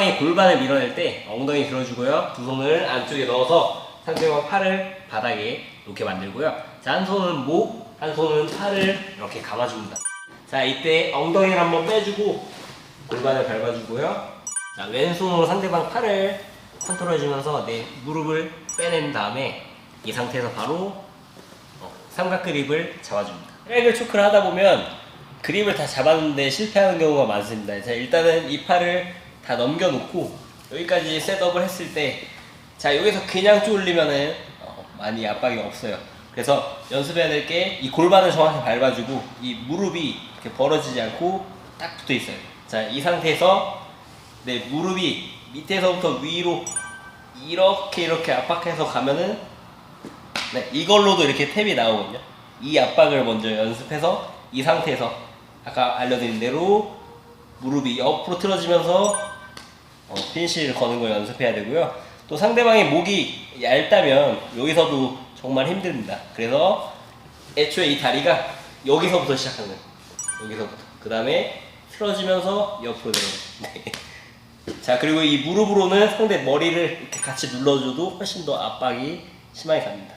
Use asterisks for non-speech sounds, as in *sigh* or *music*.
상대방이 골반을 밀어낼 때 엉덩이 들어주고요. 두 손을 안쪽에 넣어서 상대방 팔을 바닥에 놓게 만들고요. 자, 한 손은 목, 한 손은 팔을 이렇게 감아줍니다. 자, 이때 엉덩이를 한번 빼주고 골반을 밟아주고요. 자, 왼손으로 상대방 팔을 컨트롤해주면서 내 무릎을 빼낸 다음에 이 상태에서 바로 어, 삼각 그립을 잡아줍니다. 백을 초크를 하다 보면 그립을 다 잡았는데 실패하는 경우가 많습니다. 자, 일단은 이 팔을 다 넘겨놓고 여기까지 셋업을 했을 때 자, 여기서 그냥 쫄리면은 어, 많이 압박이 없어요. 그래서 연습해야 될 게 이 골반을 정확히 밟아주고 이 무릎이 이렇게 벌어지지 않고 딱 붙어 있어요. 자, 이 상태에서 내 무릎이 밑에서부터 위로 이렇게 이렇게 압박해서 가면은 네, 이걸로도 이렇게 탭이 나오거든요. 이 압박을 먼저 연습해서 이 상태에서 아까 알려드린 대로 무릎이 옆으로 틀어지면서 어, 피니시를 거는 걸 연습해야 되고요. 또 상대방의 목이 얇다면 여기서도 정말 힘듭니다. 그래서 애초에 이 다리가 여기서부터 시작하는. 여기서부터. 그 다음에 틀어지면서 옆으로 들어. 네. *laughs* 자 그리고 이 무릎으로는 상대 머리를 이렇게 같이 눌러줘도 훨씬 더 압박이 심하게 갑니다.